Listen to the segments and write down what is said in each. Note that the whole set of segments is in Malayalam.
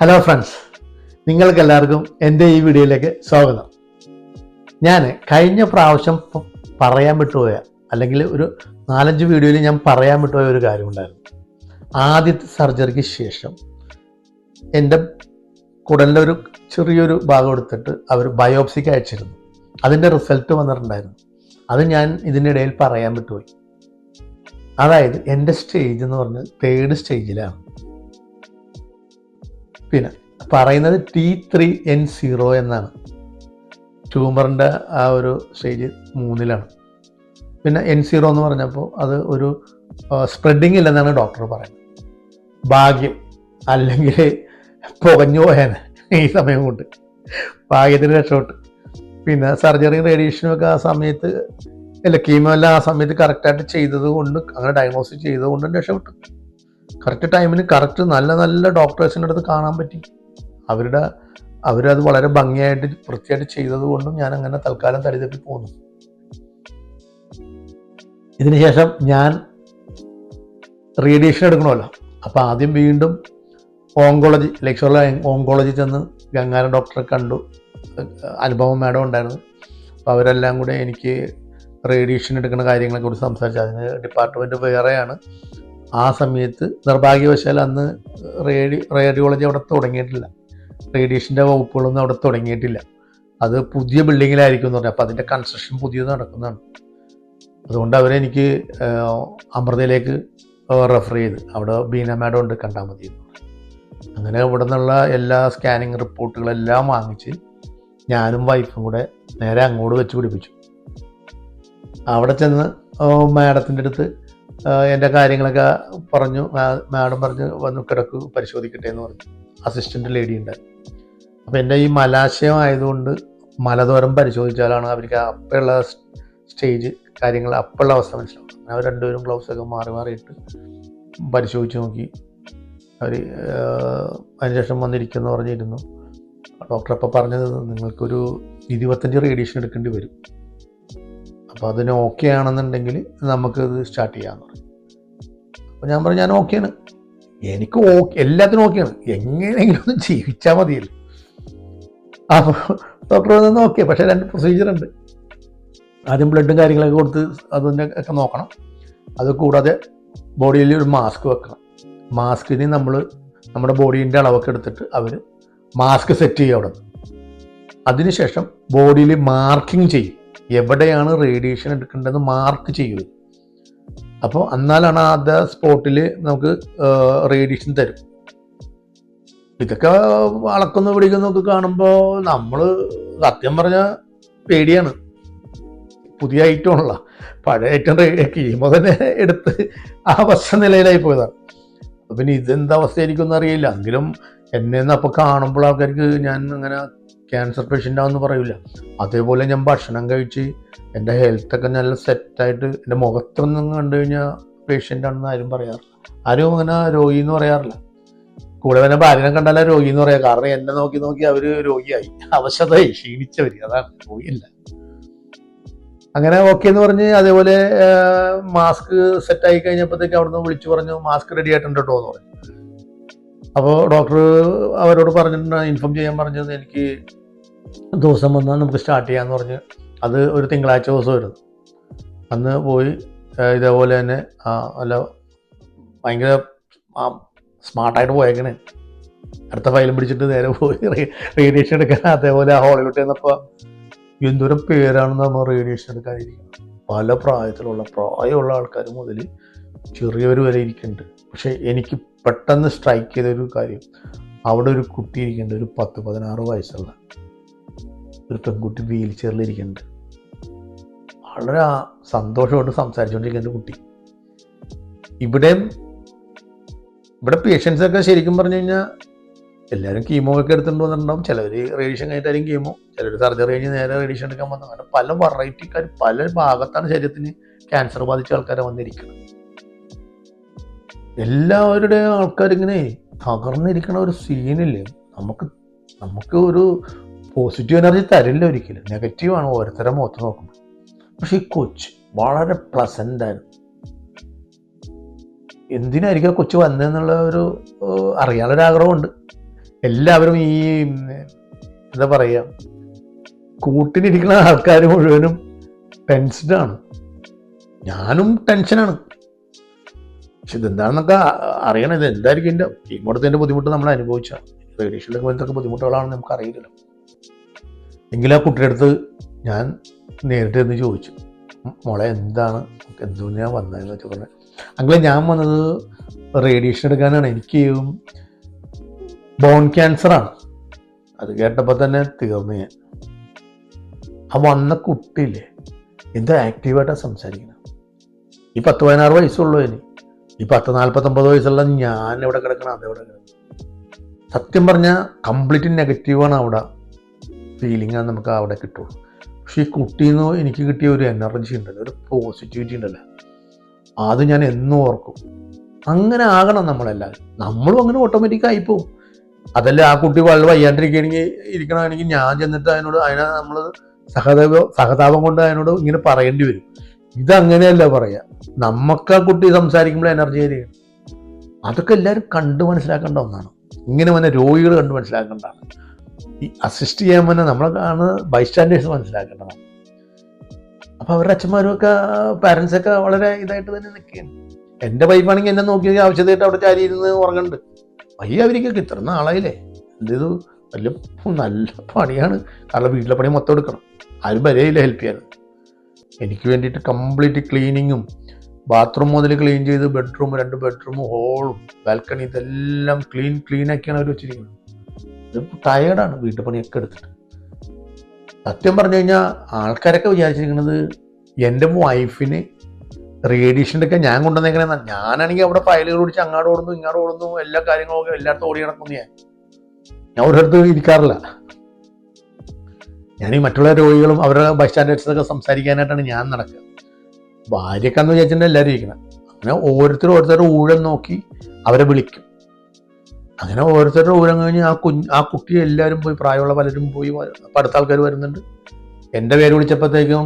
ഹലോ ഫ്രണ്ട്സ് നിങ്ങൾക്ക് എല്ലാവർക്കും എന്റെ ഈ വീഡിയോയിലേക്ക് സ്വാഗതം. ഞാൻ കഴിഞ്ഞ പ്രാവശ്യം പറയാൻ വിട്ടുപോയ അല്ലെങ്കിൽ ഒരു നാലഞ്ച് വീഡിയോയിൽ ഞാൻ പറയാൻ വിട്ടുപോയ ഒരു കാര്യമുണ്ടായിരുന്നു ആദ്യത്തെ സർജറിക്ക് ശേഷം എന്റെ കുടലിന്റെ ഒരു ചെറിയൊരു ഭാഗം എടുത്തിട്ട് അവർ ബയോപ്സിക്ക് അയച്ചിരുന്നു. അതിന്റെ റിസൾട്ട് വന്നിട്ടുണ്ടായിരുന്നു. അത് ഞാൻ ഇതിനിടയിൽ പറയാൻ വിട്ടുപോയി. അതായത് എന്റെ സ്റ്റേജ് എന്ന് പറഞ്ഞാൽ തേർഡ് സ്റ്റേജിലാണ്. പിന്നെ പറയുന്നത് ടി ത്രീ എൻ സീറോ എന്നാണ്. ട്യൂമറിന്റെ ആ ഒരു സ്റ്റേജ് മൂന്നിലാണ്. പിന്നെ എൻ സീറോ എന്ന് പറഞ്ഞപ്പോൾ അത് ഒരു സ്പ്രെഡിങ് ഇല്ലെന്നാണ് ഡോക്ടർ പറയുന്നത്. ഭാഗ്യം അല്ലെങ്കിൽ പുകഞ്ഞു പോയാന് ഈ സമയം കൊണ്ട്. ഭാഗ്യത്തിന് രക്ഷപ്പെട്ട്. പിന്നെ സർജറിയും റേഡിയേഷനും ഒക്കെ ആ സമയത്ത് അല്ല കീമോ എല്ലാം ആ സമയത്ത് കറക്റ്റായിട്ട് ചെയ്തത് കൊണ്ട് അങ്ങനെ ഡയഗ്നോസിസ് ചെയ്തത് രക്ഷപ്പെട്ടു. കറക്റ്റ് ടൈമിന് കറക്റ്റ് നല്ല നല്ല ഡോക്ടേഴ്സിന്റെ അടുത്ത് കാണാൻ പറ്റി. അവരുടെ അവരത് വളരെ ഭംഗിയായിട്ട് വൃത്തിയായിട്ട് ചെയ്തത് കൊണ്ടും ഞാൻ അങ്ങനെ തൽക്കാലം തടിതപ്പി പോന്നു. ഇതിനുശേഷം ഞാൻ റേഡിയേഷൻ എടുക്കണമല്ലോ. അപ്പോൾ ആദ്യം വീണ്ടും ഓങ്കോളജി ലക്ഷറിലെ ഓങ്കോളജി ചെന്ന് ഗംഗാരൻ ഡോക്ടറെ കണ്ടു. അനുഭവം മാഡം ഉണ്ടായിരുന്നു. അപ്പോൾ അവരെല്ലാം കൂടെ എനിക്ക് റേഡിയേഷൻ എടുക്കുന്ന കാര്യങ്ങളെക്കുറിച്ച് സംസാരിച്ചു. അതിന് ഡിപ്പാർട്ട്മെന്റ് വേറെയാണ്. ആ സമയത്ത് നിർഭാഗ്യവശാൽ അന്ന് റേഡി റേഡിയോളജി അവിടെ തുടങ്ങിയിട്ടില്ല. റേഡിയേഷന്റെ വകുപ്പുകളൊന്നും അവിടെ തുടങ്ങിയിട്ടില്ല. അത് പുതിയ ബിൽഡിങ്ങിലായിരിക്കും എന്ന് പറഞ്ഞാൽ അപ്പോൾ അതിന്റെ കൺസ്ട്രക്ഷൻ പുതിയത് നടക്കുന്നതാണ്. അതുകൊണ്ട് അവരെനിക്ക് എനിക്ക് അമൃതയിലേക്ക് റെഫർ ചെയ്ത്. അവിടെ ബീന മാഡം ഉണ്ട് കണ്ടാൽ മതി അങ്ങനെ ഇവിടെ നിന്നുള്ള എല്ലാ സ്കാനിങ് റിപ്പോർട്ടുകളെല്ലാം വാങ്ങിച്ച് ഞാനും വൈഫും കൂടെ നേരെ അങ്ങോട്ട് വെച്ച് പിടിപ്പിച്ചു. അവിടെ ചെന്ന് മാഡത്തിന്റെ അടുത്ത് എന്റെ കാര്യങ്ങളൊക്കെ പറഞ്ഞു മാഡം പറഞ്ഞു വന്ന് കിടക്കു പരിശോധിക്കട്ടെ എന്ന് പറഞ്ഞു. അസിസ്റ്റന്റ് ലേഡി ഉണ്ട്. അപ്പോൾ എന്റെ ഈ മലാശയം ആയതുകൊണ്ട് മലദോരം പരിശോധിച്ചാലാണ് അവർക്ക് അപ്പോഴുള്ള സ്റ്റേജ് കാര്യങ്ങൾ അപ്പോഴുള്ള അവസ്ഥ മനസ്സിലാവും അവർ രണ്ടുപേരും ഗ്ലൗസ് ഒക്കെ മാറി മാറിയിട്ട് പരിശോധിച്ച് നോക്കി. അവർ അതിനുശേഷം വന്നിരിക്കുമെന്ന് പറഞ്ഞിരുന്നു. ഡോക്ടർ അപ്പോൾ പറഞ്ഞത് നിങ്ങൾക്കൊരു ഇരുപത്തഞ്ച് റേഡിയേഷൻ എടുക്കേണ്ടി വരും. അപ്പോൾ അതിന് ഓക്കെ ആണെന്നുണ്ടെങ്കിൽ നമുക്കത് സ്റ്റാർട്ട് ചെയ്യാമെന്ന് പറഞ്ഞു. അപ്പോൾ ഞാൻ പറഞ്ഞു ഞാൻ ഓക്കെയാണ് എനിക്ക് ഓക്കെ എല്ലാത്തിനും ഓക്കെയാണ് എങ്ങനെയെങ്കിലും ഒന്ന് ജീവിച്ചാൽ മതിയല്ലോ. അപ്പോൾ ഡോക്ടർ നിന്ന് ഓക്കെ പക്ഷേ രണ്ട് പ്രൊസീജിയർ ഉണ്ട്. ആദ്യം ബ്ലഡും കാര്യങ്ങളൊക്കെ കൊടുത്ത് അതിന്റെ ഒക്കെ നോക്കണം. അത് കൂടാതെ ബോഡിയിൽ ഒരു മാസ്ക് വെക്കണം. മാസ്കിന് നമ്മൾ നമ്മുടെ ബോഡീന്റെ അളവൊക്കെ എടുത്തിട്ട് അവർ മാസ്ക് സെറ്റ് ചെയ്യും അവിടെ അതിനുശേഷം ബോഡിയിൽ മാർക്കിംഗ് ചെയ്യും. എവിടെയാണ് റേഡിയേഷൻ എടുക്കേണ്ടതെന്ന് മാർക്ക് ചെയ്യുക അപ്പോൾ എന്നാലാണ് അത് സ്പോട്ടിൽ നമുക്ക് റേഡിയേഷൻ തരും. ഇതൊക്കെ അളക്കുന്ന പിടിക്കുന്നൊക്കെ കാണുമ്പോൾ നമ്മൾ സത്യം പറഞ്ഞ പേടിയാണ്. പുതിയ ഐറ്റം ആണല്ലോ പഴയ ഐറ്റം കീമോ തന്നെ എടുത്ത് ആ വർഷ നിലയിലായി പോയതാണ്. അപ്പൊ പിന്നെ ഇതെന്താ അവസ്ഥയായിരിക്കും എന്നറിയില്ല. എങ്കിലും എന്നെ അപ്പോൾ കാണുമ്പോൾ ആൾക്കാർക്ക് ഞാൻ അങ്ങനെ ക്യാൻസർ പേഷ്യന്റ് ആണെന്ന് പറയില്ല അതേപോലെ ഞാൻ ഭക്ഷണം കഴിച്ച് എന്റെ ഹെൽത്തൊക്കെ നല്ല സെറ്റായിട്ട് എന്റെ മുഖത്തൊന്നും കണ്ടു കഴിഞ്ഞാൽ പേഷ്യന്റ് ആണെന്ന് ആരും പറയാറില്ല. ആരും അങ്ങനെ രോഗി എന്ന് പറയാറില്ല. കൂടെ തന്നെ ഭാര്യനെ കണ്ടാലേ രോഗി എന്ന് പറയാം. കാരണം എന്നെ നോക്കി നോക്കി അവർ രോഗിയായി. അവശതയായി ക്ഷീണിച്ചവർ അതാണ് രോഗിയല്ല അങ്ങനെ ഓക്കെ എന്ന് പറഞ്ഞ് അതേപോലെ മാസ്ക് സെറ്റ് ആയി കഴിഞ്ഞപ്പോഴത്തേക്ക് അവിടുന്ന് വിളിച്ചു പറഞ്ഞു മാസ്ക് റെഡി ആയിട്ടുണ്ട് കേട്ടോ എന്ന് പറഞ്ഞു. അപ്പോൾ ഡോക്ടർ അവരോട് പറഞ്ഞിട്ടുണ്ട് ഇൻഫോം ചെയ്യാൻ പറഞ്ഞത് എനിക്ക് ദിവസം വന്നാൽ നമുക്ക് സ്റ്റാർട്ട് ചെയ്യാമെന്ന് പറഞ്ഞ് അത് ഒരു തിങ്കളാഴ്ച ദിവസം വരുന്നു. അന്ന് പോയി ഇതേപോലെ തന്നെ അല്ല ഭയങ്കര സ്മാർട്ടായിട്ട് പോയേക്കണേ. അടുത്ത ഫയലും പിടിച്ചിട്ട് നേരെ പോയി റേഡിയേഷൻ എടുക്കാൻ. അതേപോലെ ആ ഹോളിവുഡ് എന്നപ്പോൾ എന്തോരം പേരാണ് നമ്മൾ റേഡിയേഷൻ എടുക്കാനിരിക്കുന്നത് പല പ്രായത്തിലുള്ള പ്രായമുള്ള ആൾക്കാർ മുതൽ ചെറിയവർ വരെ ഇരിക്കുന്നുണ്ട് പക്ഷേ എനിക്ക് പെട്ടെന്ന് സ്ട്രൈക്ക് ചെയ്തൊരു കാര്യം അവിടെ ഒരു കുട്ടി ഇരിക്കുന്നുണ്ട് ഒരു പത്ത് പതിനാറ് വയസ്സുള്ള. ഒരു പെൺകുട്ടി വീൽ ചെയറിലിരിക്കുന്നുണ്ട് വളരെ ആ സന്തോഷമായിട്ട് സംസാരിച്ചുകൊണ്ടിരിക്കുന്ന കുട്ടി. ഇവിടെയും ഇവിടെ പേഷ്യൻസൊക്കെ ശരിക്കും പറഞ്ഞു കഴിഞ്ഞാൽ എല്ലാവരും കീമോ ഒക്കെ എടുത്തുകൊണ്ട് വന്നിട്ടുണ്ടാവും. ചിലവർ റേഡിയേഷൻ കഴിഞ്ഞിട്ടായിരിക്കും കീമോ. ചിലർ സർജറി കഴിഞ്ഞ് നേരെ റേഡിയേഷൻ എടുക്കാൻ വന്നു. അങ്ങനെ പല വെറൈറ്റിക്കാർ പല ഭാഗത്താണ് ശരീരത്തിന് ക്യാൻസർ ബാധിച്ച ആൾക്കാരെ വന്നിരിക്കുന്നത്. എല്ലാവരുടെയും ആൾക്കാരിങ്ങനെ തകർന്നിരിക്കുന്ന ഒരു സീനില്ലേ നമുക്ക് നമുക്ക് ഒരു പോസിറ്റീവ് എനർജി തരില്ല ഒരിക്കലും. നെഗറ്റീവാണ് ഓരോരുത്തരെ മുഖത്ത് നോക്കുമ്പോൾ പക്ഷെ ഈ കൊച്ച് വളരെ പ്ലസന്റ് ആയിരുന്നു എന്തിനായിരിക്കും ആ കൊച്ചു വന്നതെന്നുള്ള ഒരു അറിയാനൊരാഗ്രഹമുണ്ട് എല്ലാവരും ഈ എന്താ പറയുക കൂട്ടിനിരിക്കുന്ന ആൾക്കാർ മുഴുവനും ടെൻസ്ഡാണ് ഞാനും ടെൻഷനാണ് പക്ഷെ ഇതെന്താണെന്നൊക്കെ അറിയണം. ഇത് എന്തായിരിക്കും എന്റെ ഇങ്ങോട്ടത്തെ ബുദ്ധിമുട്ട് നമ്മൾ അനുഭവിച്ചാൽ. റേഡിയേഷനിലൊക്കെ എന്തൊക്കെ ബുദ്ധിമുട്ടുകളാണെന്ന് നമുക്ക് അറിയില്ലല്ലോ എങ്കിലും ആ കുട്ടിയുടെ അടുത്ത് ഞാൻ നേരിട്ട് എന്ന് ചോദിച്ചു മോളെ എന്താണ്? എന്തുകൊണ്ട് ഞാൻ വന്നതെന്ന് വെച്ചാൽ പറഞ്ഞു. അങ്ങനെ ഞാൻ വന്നത് റേഡിയേഷൻ എടുക്കാനാണ്. എനിക്ക് ബോൺ ക്യാൻസറാണ് അത് കേട്ടപ്പോൾ തന്നെ തീർന്നു ഞാൻ. ആ വന്ന കുട്ടിയില്ലേ എന്ത് ആക്റ്റീവായിട്ടാണ് സംസാരിക്കുന്നത്. ഈ പത്ത് പതിനാറ് വയസ്സുള്ളൂ ഇനി. ഈ പത്ത് നാൽപ്പത്തൊമ്പത് വയസ്സുള്ള ഞാൻ എവിടെ കിടക്കണം? അതെവിടെ കിടക്കണം? സത്യം പറഞ്ഞാൽ കംപ്ലീറ്റ് നെഗറ്റീവാണ് അവിടെ. ഫീലിംഗ് നമുക്ക് അവിടെ കിട്ടുള്ളൂ. പക്ഷെ ഈ കുട്ടിയിൽ നിന്ന് എനിക്ക് കിട്ടിയ ഒരു എനർജി ഉണ്ടല്ലോ ഒരു പോസിറ്റിവിറ്റി ഉണ്ടല്ലോ. അത് ഞാൻ എന്നും ഓർക്കും. അങ്ങനെ ആകണം നമ്മളെല്ലാവരും. നമ്മളും അങ്ങനെ ഓട്ടോമാറ്റിക് ആയിപ്പോവും അതല്ല ആ കുട്ടി വളരെ വയ്യാണ്ടിരിക്കുകയാണെങ്കിൽ ഇരിക്കണമെങ്കിൽ ഞാൻ ചെന്നിട്ട് അതിനോട് അതിനെ നമ്മൾ സഹതാപ സഹതാപം കൊണ്ട് അതിനോട് ഇങ്ങനെ പറയേണ്ടി വരും. ഇതങ്ങനെയല്ല പറയാ. നമുക്ക് ആ കുട്ടി സംസാരിക്കുമ്പോൾ എനർജി ആയിരിക്കും. അതൊക്കെ എല്ലാവരും കണ്ടു മനസ്സിലാക്കേണ്ട ഒന്നാണ്. ഇങ്ങനെ വന്ന രോഗികൾ കണ്ട് മനസ്സിലാക്കേണ്ടതാണ് ഈ അസിസ്റ്റ് ചെയ്യാൻ വന്ന നമ്മളെ കാണുന്ന ബൈസ്റ്റാൻഡേഴ്സ് മനസ്സിലാക്കേണ്ടത്. അപ്പൊ അവരുടെ അച്ഛന്മാരും ഒക്കെ ഒക്കെ വളരെ ഇതായിട്ട് തന്നെ നിൽക്കുകയാണ്. എന്റെ വൈഫാണെങ്കിൽ എന്നെ നോക്കി ആവശ്യമായിട്ട് അവിടെ ചാരി ഇരുന്ന് ഉറങ്ങുന്നുണ്ട്. വയ്യ അവർക്കൊക്കെ ഇത്ര നാളായില്ലേ? എന്ത് വലിയ നല്ല പണിയാണ്. കാരണം വീട്ടിലെ പണി മൊത്തം എടുക്കണം. ആരും വരെയില്ല ഹെൽപ്പ് ചെയ്യാൻ. എനിക്ക് വേണ്ടിയിട്ട് കംപ്ലീറ്റ് ക്ലീനിങ്ങും ബാത്റൂം മുതൽ ക്ലീൻ ചെയ്ത് ബെഡ്റൂം രണ്ട് ബെഡ്റൂം ഹോളും ബാൽക്കണി ഇതെല്ലാം ക്ലീൻ ആക്കിയാണ് അവർ വെച്ചിരിക്കുന്നത്. ടയേർഡാണ് വീട്ടുപണിയൊക്കെ എടുത്തിട്ട്. സത്യം പറഞ്ഞു കഴിഞ്ഞാൽ ആൾക്കാരൊക്കെ വിചാരിച്ചിരിക്കുന്നത് എന്റെ വൈഫിന് റേഡിയേഷന്റെ ഒക്കെ ഞാൻ കൊണ്ടുവന്നെങ്ങനെ ഞാനാണെങ്കിൽ അവിടെ ഫയലുകൾ പിടിച്ച് അങ്ങാട് ഓടുന്നു ഇങ്ങാട് ഓടുന്നു എല്ലാ കാര്യങ്ങളൊക്കെ എല്ലായിടത്തും ഓടി നടക്കുന്നു ഞാൻ ഞാൻ ഒരിടത്ത് ഇരിക്കാറില്ല. ഞാൻ ഈ മറ്റുള്ള രോഗികളും അവരുടെ ബസ് സ്റ്റാൻഡേർഡ്സൊക്കെ സംസാരിക്കാനായിട്ടാണ് ഞാൻ നടക്കുക. ഭാര്യക്കാന്ന് വിചാരിച്ചിട്ടുണ്ടെങ്കിൽ എല്ലാവരും ഇരിക്കണം അങ്ങനെ ഓരോരുത്തരും ഓരോരുത്തരുടെ ഊഴം നോക്കി അവരെ വിളിക്കും. അങ്ങനെ ഓരോരുത്തരുടെ ഊരം കഴിഞ്ഞ് ആ കുഞ്ഞ് ആ കുട്ടിയെ എല്ലാവരും പോയി പ്രായമുള്ള പലരും പോയി അടുത്ത ആൾക്കാർ വരുന്നുണ്ട്. എന്റെ പേര് വിളിച്ചപ്പോഴത്തേക്കും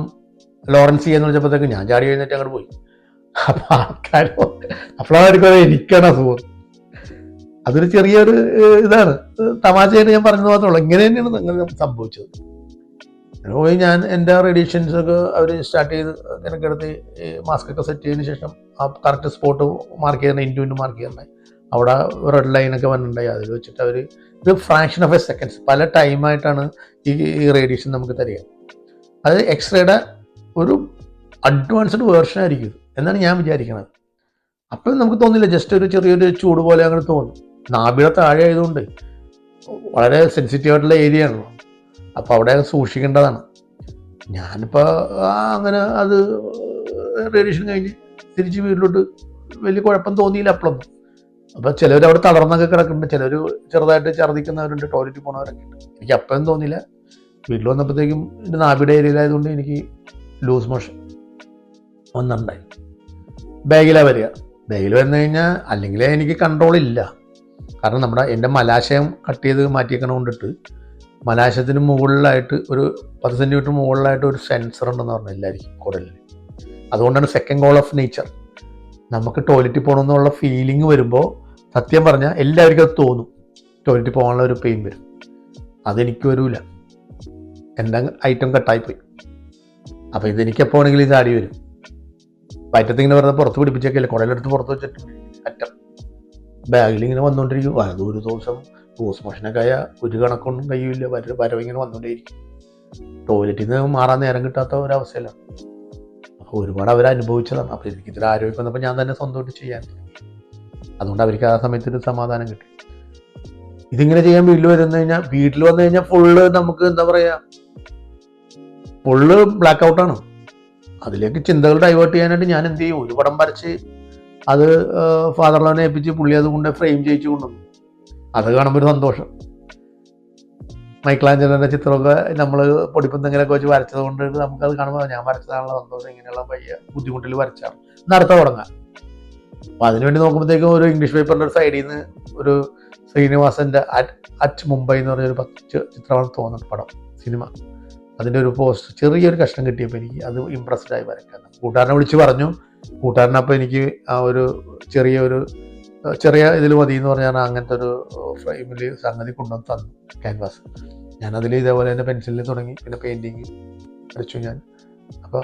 ലോറൻസി എന്ന് വിളിച്ചപ്പോഴത്തേക്കും ഞാൻ ചാടി കഴിഞ്ഞിട്ട് അങ്ങോട്ട് പോയി. അപ്പൊ ആൾക്കാർ അപ്പോഴായിരിക്കും എനിക്കാണ് അസുഖം. അതൊരു ചെറിയൊരു ഇതാണ്. തമാശയായിട്ട് ഞാൻ പറഞ്ഞത് മാത്രമല്ല ഇങ്ങനെ തന്നെയാണ് നിങ്ങൾ സംഭവിച്ചത്. പോയി ഞാൻ എന്റെ റേഡിയേഷൻസ് ഒക്കെ അവർ സ്റ്റാർട്ട് ചെയ്ത് നിനക്കെടുത്ത് മാസ്ക് ഒക്കെ സെറ്റ് ചെയ്തതിന് ശേഷം ആ കറക്റ്റ് സ്പോട്ട് മാർക്ക് ചെയ്യണം ഇന്റു ഇന്റു മാർക്ക് ചെയ്യണേ അവിടെ റെഡ് ലൈനൊക്കെ വന്നിട്ടുണ്ടായി. അതിൽ വെച്ചിട്ട് അവർ ഇത് ഫ്രാക്ഷൻ ഓഫ് എ സെക്കൻഡ്സ് പല ടൈമായിട്ടാണ് ഈ ഈ റേഡിയേഷൻ നമുക്ക് തരിക. അത് എക്സ്റേയുടെ ഒരു അഡ്വാൻസ്ഡ് വേർഷൻ ആയിരിക്കും. എന്നാണ് ഞാൻ വിചാരിക്കുന്നത് അപ്പോൾ നമുക്ക് തോന്നില്ല ജസ്റ്റ് ഒരു ചെറിയൊരു ചൂട് പോലെ അങ്ങനെ തോന്നും. നാബിയുടെ താഴെ ആയതുകൊണ്ട് വളരെ സെൻസിറ്റീവ് ആയിട്ടുള്ള ഏരിയ ആണല്ലോ. അപ്പോൾ അവിടെ സൂക്ഷിക്കേണ്ടതാണ്. ഞാനിപ്പോൾ അങ്ങനെ അത് റേഡിയേഷൻ കഴിഞ്ഞ് തിരിച്ച് വീട്ടിലോട്ട് വലിയ കുഴപ്പം തോന്നിയില്ല അപ്പോഴൊന്നും. അപ്പോൾ ചിലർ അവിടെ തളർന്നൊക്കെ കിടക്കുന്നുണ്ട്. ചിലർ ചെറുതായിട്ട് ഛർദ്ദിക്കുന്നവരുണ്ട് ടോയ്ലറ്റിൽ പോണവരൊക്കെ ഉണ്ട്. എനിക്ക് അപ്പം തോന്നിയില്ല. വീട്ടിൽ വന്നപ്പോഴത്തേക്കും എന്റെ നാബിയുടെ ഏരിയയിലായതുകൊണ്ട് എനിക്ക് ലൂസ് മോഷൻ ഒന്നുണ്ടായി. ബാഗിലാണ് വരിക. ബാഗിൽ വന്നു കഴിഞ്ഞാൽ അല്ലെങ്കിൽ എനിക്ക് കൺട്രോൾ ഇല്ല. കാരണം നമ്മുടെ എന്റെ മലാശയം കട്ട് ചെയ്ത് മാറ്റിയേക്കണ കൊണ്ടിട്ട് മലാശയത്തിന് മുകളിലായിട്ട് ഒരു പത്ത് സെന്റിമീറ്റർ മുകളിലായിട്ട് ഒരു സെൻസർ ഉണ്ടെന്ന് പറഞ്ഞു എല്ലാവർക്കും കുടലിൽ അതുകൊണ്ടാണ് സെക്കൻഡ് ഗോൾ ഓഫ് നേച്ചർ നമുക്ക് ടോയ്ലറ്റിൽ പോകണം എന്നുള്ള ഫീലിംഗ് വരുമ്പോൾ സത്യം പറഞ്ഞാൽ എല്ലാവർക്കും അത് തോന്നും. ടോയ്ലറ്റിൽ പോകാനുള്ള ഒരു പെയിൻ വരും. അതെനിക്ക് വരൂല. എന്റെ ഐറ്റം കട്ടായിപ്പോയി അപ്പോൾ ഇതെനിക്ക് എപ്പോൾ ആണെങ്കിലും ഇത് ആടി വരും പറ്റത്തിങ്ങനെ വെറുതെ പുറത്ത് പിടിപ്പിച്ചേക്കല്ലേ? എടുത്ത് പുറത്ത് വെച്ചിട്ട് അറ്റം. ബാഗിൽ ഇങ്ങനെ വന്നുകൊണ്ടിരിക്കും അത് ഒരു ദിവസം ഗോസ് മോഷനൊക്കെ ആയ ഒരു കണക്കൊന്നും കഴിയില്ല വര വരവിങ്ങനെ വന്നുകൊണ്ടേയിരിക്കും ടോയ്ലറ്റിൽ നിന്ന് മാറാൻ നേരം കിട്ടാത്ത ഒരവസ്ഥയിലാണ് അപ്പോൾ ഒരുപാട് അവർ അനുഭവിച്ചതാണ്. അപ്പോൾ എനിക്ക് ഇത്ര ആരോഗ്യം വന്നപ്പോൾ ഞാൻ തന്നെ സ്വന്തമായിട്ട് ചെയ്യാൻ അതുകൊണ്ട് അവർക്ക് ആ സമയത്ത് ഒരു സമാധാനം കിട്ടി. ഇതിങ്ങനെ ചെയ്യാൻ വീട്ടിൽ വരുന്ന കഴിഞ്ഞാൽ വീട്ടിൽ വന്നു കഴിഞ്ഞാൽ ഫുള്ള് നമുക്ക് എന്താ പറയുക ഫുള്ള് ബ്ലാക്ക് ഔട്ടാണ് അതിലേക്ക് ചിന്തകൾ ഡൈവേർട്ട് ചെയ്യാനായിട്ട് ഞാൻ എന്ത് ചെയ്യും? ഒരു പടം വരച്ച് അത് ഫാദർ ഫാദർലോനെ ഏൽപ്പിച്ച് പുള്ളി അത് കൊണ്ട് ഫ്രെയിം ചെയ്യിച്ചു കൊണ്ടുവന്നു. അത് കാണുമ്പോൾ ഒരു സന്തോഷം. മൈക്കിളാഞ്ചലിന്റെ ചിത്രമൊക്കെ നമ്മൾ പൊടിപ്പന്തെങ്കിലൊക്കെ വെച്ച് വരച്ചത് കൊണ്ട് നമുക്കത് കാണുമ്പോൾ ഞാൻ വരച്ചതാണല്ലോ സന്തോഷം ഇങ്ങനെയുള്ള പയ്യ ബുദ്ധിമുട്ടിൽ വരച്ചാണ്. ഇന്ന് അടുത്ത തുടങ്ങാം. അപ്പം അതിനുവേണ്ടി നോക്കുമ്പോഴത്തേക്കും ഒരു ഇംഗ്ലീഷ് പേപ്പറിന്റെ ഒരു സൈഡിൽ നിന്ന് ഒരു ശ്രീനിവാസന്റെ അറ്റ് മുംബൈ എന്ന് പറഞ്ഞൊരു പത്ത് ചിത്രമാണ് തോന്നുന്നത് പടം സിനിമ. അതിന്റെ ഒരു പോസ്റ്റ് ചെറിയൊരു കഷ്ണം കിട്ടിയപ്പോൾ എനിക്ക് അത് ഇമ്പ്രസ്ഡ് ആയി വരയ്ക്കാൻ കൂട്ടുകാരനെ വിളിച്ച് പറഞ്ഞു. കൂട്ടുകാരനപ്പോൾ എനിക്ക് ആ ഒരു ചെറിയ ഒരു ഏഹ് ചെറിയ ഇതിൽ മതി എന്ന് പറഞ്ഞാൽ അങ്ങനത്തെ ഒരു ഫ്രെയിമിൽ സംഗതി കൊണ്ടുവന്ന് തന്നു ക്യാൻവാസ് ഞാനതിൽ ഇതേപോലെ തന്നെ പെൻസിലിൽ തുടങ്ങി പിന്നെ പെയിന്റിങ് അടിച്ചു ഞാൻ. അപ്പോൾ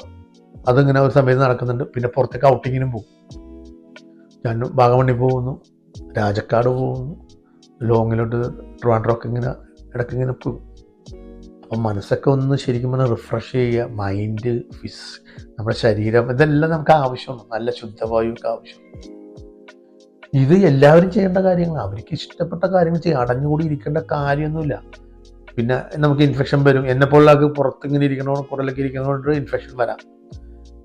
അതിങ്ങനെ ഒരു സമയത്ത് നടക്കുന്നുണ്ട്. പിന്നെ പുറത്തേക്ക് ഔട്ടിങ്ങിനും പോകും. ഞാൻ വാഗമണ്ണി പോകുന്നു രാജക്കാട് പോകുന്നു ലോങ്ങിലോട്ട് ട്രാൻഡ്രോക്ക് ഇങ്ങനെ ഇടയ്ക്ക് ഇങ്ങനെ പോകും. അപ്പം മനസ്സൊക്കെ ഒന്ന് ശരിക്കും പറഞ്ഞാൽ റിഫ്രഷ് ചെയ്യുക മൈൻഡ് ഫിസ് നമ്മുടെ ശരീരം ഇതെല്ലാം നമുക്ക് ആവശ്യമാണ്. നല്ല ശുദ്ധവായുവൊക്കെ ആവശ്യം ഇത് എല്ലാവരും ചെയ്യേണ്ട കാര്യങ്ങളാണ് അവർക്ക് ഇഷ്ടപ്പെട്ട കാര്യങ്ങൾ ചെയ്യും. അടഞ്ഞുകൂടി ഇരിക്കേണ്ട കാര്യമൊന്നുമില്ല. പിന്നെ നമുക്ക് ഇൻഫെക്ഷൻ വരും. എന്നെ പോലുള്ളവർക്ക് പുറത്ത് ഇങ്ങനെ ഇരിക്കണോ കുടലൊക്കെ ഇരിക്കുന്നതുകൊണ്ട് ഇൻഫെക്ഷൻ വരാം.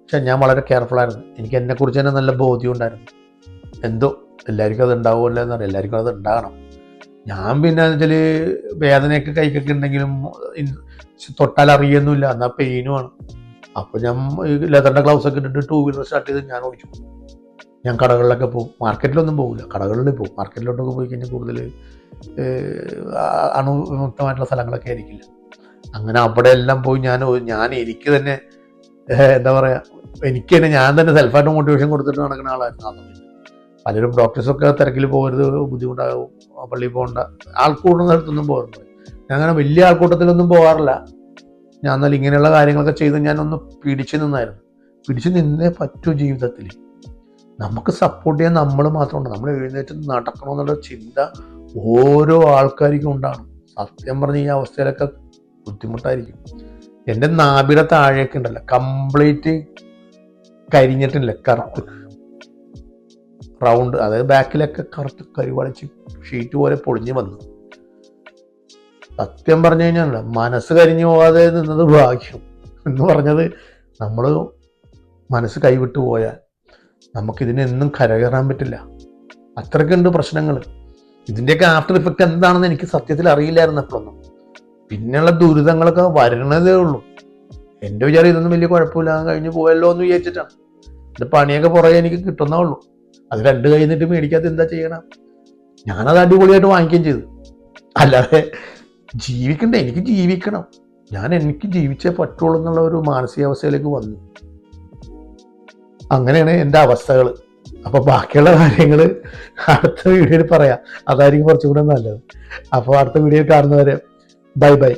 പക്ഷെ ഞാൻ വളരെ കെയർഫുൾ ആയിരുന്നു. എനിക്ക് എന്നെക്കുറിച്ച് തന്നെ നല്ല ബോധ്യം ഉണ്ടായിരുന്നു. എന്തോ എല്ലാവർക്കും അത് ഉണ്ടാവുമല്ലോ എന്നറിയാം എല്ലാവർക്കും അത് ഉണ്ടാകണം. ഞാൻ പിന്നെ വെച്ചാൽ വേദനയൊക്കെ കൈക്കൊക്കെ ഉണ്ടെങ്കിലും തൊട്ടാൽ അറിയൊന്നുമില്ല. എന്നാൽ പെയിനുമാണ് അപ്പോൾ ഞാൻ ലെതറിന്റെ ഗ്ലൗസ് ഒക്കെ ഇട്ടിട്ട് ടൂ വീലർ സ്റ്റാർട്ട് ചെയ്ത് ഞാൻ ഓടിച്ചു. ഞാൻ കടകളിലൊക്കെ പോകും. മാർക്കറ്റിലൊന്നും പോകില്ല കടകളിൽ പോകും. മാർക്കറ്റിലോട്ടൊക്കെ പോയി കഴിഞ്ഞാൽ കൂടുതൽ അണുവിമുക്തമായിട്ടുള്ള സ്ഥലങ്ങളൊക്കെ ആയിരിക്കില്ല. അങ്ങനെ അവിടെ എല്ലാം പോയി ഞാൻ ഞാൻ എനിക്ക് തന്നെ എന്താ പറയുക എനിക്ക് തന്നെ ഞാൻ തന്നെ സെൽഫായിട്ട് മോട്ടിവേഷൻ കൊടുത്തിട്ട് നടക്കുന്ന ആളായിരുന്നു ആ സമയത്ത്. പലരും ഡോക്ടേഴ്സൊക്കെ തിരക്കിൽ പോകരുത് ബുദ്ധിമുട്ടാകും പള്ളിയിൽ പോകണ്ട. ആൾക്കൂടുന്ന സ്ഥലത്തൊന്നും പോകാറുണ്ട് ഞാൻ അങ്ങനെ വലിയ ആൾക്കൂട്ടത്തിലൊന്നും പോകാറില്ല. ഞാൻ എന്നാൽ ഇങ്ങനെയുള്ള കാര്യങ്ങളൊക്കെ ചെയ്ത് ഞാനൊന്ന് പിടിച്ചു നിന്നായിരുന്നു. പിടിച്ചു നിന്നേ പറ്റൂ ജീവിതത്തിൽ. നമുക്ക് സപ്പോർട്ട് ചെയ്യാൻ നമ്മൾ മാത്രമുണ്ട്. നമ്മൾ എഴുന്നേറ്റ് നടക്കണമെന്നുള്ള ചിന്ത ഓരോ ആൾക്കാർക്കും ഉണ്ടാണ് സത്യം പറഞ്ഞ ഈ അവസ്ഥയിലൊക്കെ ബുദ്ധിമുട്ടായിരിക്കും. എന്റെ നാഭിയുടെ താഴേക്ക് ഉണ്ടല്ലോ. കംപ്ലീറ്റ് കരിഞ്ഞിട്ടില്ല. കറുത്ത് റൗണ്ട് അതായത് ബാക്കിലൊക്കെ കറുത്ത് കരിവളിച്ച് ഷീറ്റ് പോലെ പൊളിഞ്ഞു വന്നു. സത്യം പറഞ്ഞു കഴിഞ്ഞാൽ മനസ്സ് കരിഞ്ഞു പോകാതെ നിന്നത് ഭാഗ്യം എന്ന് പറഞ്ഞത് നമ്മൾ മനസ്സ് കൈവിട്ടു പോയാൽ നമുക്കിതിനെന്നും കരകയറാൻ പറ്റില്ല. അത്രയ്ക്കുണ്ട് പ്രശ്നങ്ങൾ. ഇതിന്റെയൊക്കെ ആഫ്റ്റർ ഇഫക്റ്റ് എന്താണെന്ന് എനിക്ക് സത്യത്തിൽ അറിയില്ലായിരുന്നു അപ്പോഴൊന്നും പിന്നെയുള്ള ദുരിതങ്ങളൊക്കെ വരണതേ ഉള്ളൂ. എന്റെ വിചാരം ഇതൊന്നും വലിയ കുഴപ്പമില്ല. കഴിഞ്ഞ് പോയല്ലോ എന്ന് വിചാരിച്ചിട്ടാണ്. ഇത് പണിയൊക്കെ പുറകെ എനിക്ക് കിട്ടുന്നേ ഉള്ളൂ. അത് രണ്ട് കൈ നിന്നിട്ട് മേടിക്കാത്ത എന്താ ചെയ്യണം? ഞാനത് അടിപൊളിയായിട്ട് വാങ്ങിക്കുകയും ചെയ്തു. അല്ലാതെ ജീവിക്കണ്ടേ? എനിക്ക് ജീവിക്കണം. ഞാൻ എനിക്ക് ജീവിച്ചേ പറ്റുള്ളൂ എന്നുള്ള ഒരു മാനസികാവസ്ഥയിലേക്ക് വന്നു. അങ്ങനെയാണ് എന്റെ അവസ്ഥകൾ. അപ്പോൾ ബാക്കിയുള്ള കാര്യങ്ങൾ അടുത്ത വീഡിയോയിൽ പറയാം. അതായിരിക്കും കുറച്ചും കൂടെ നല്ലത്. അപ്പോൾ അടുത്ത വീഡിയോ കാണുന്നവരെ ബൈ ബൈ.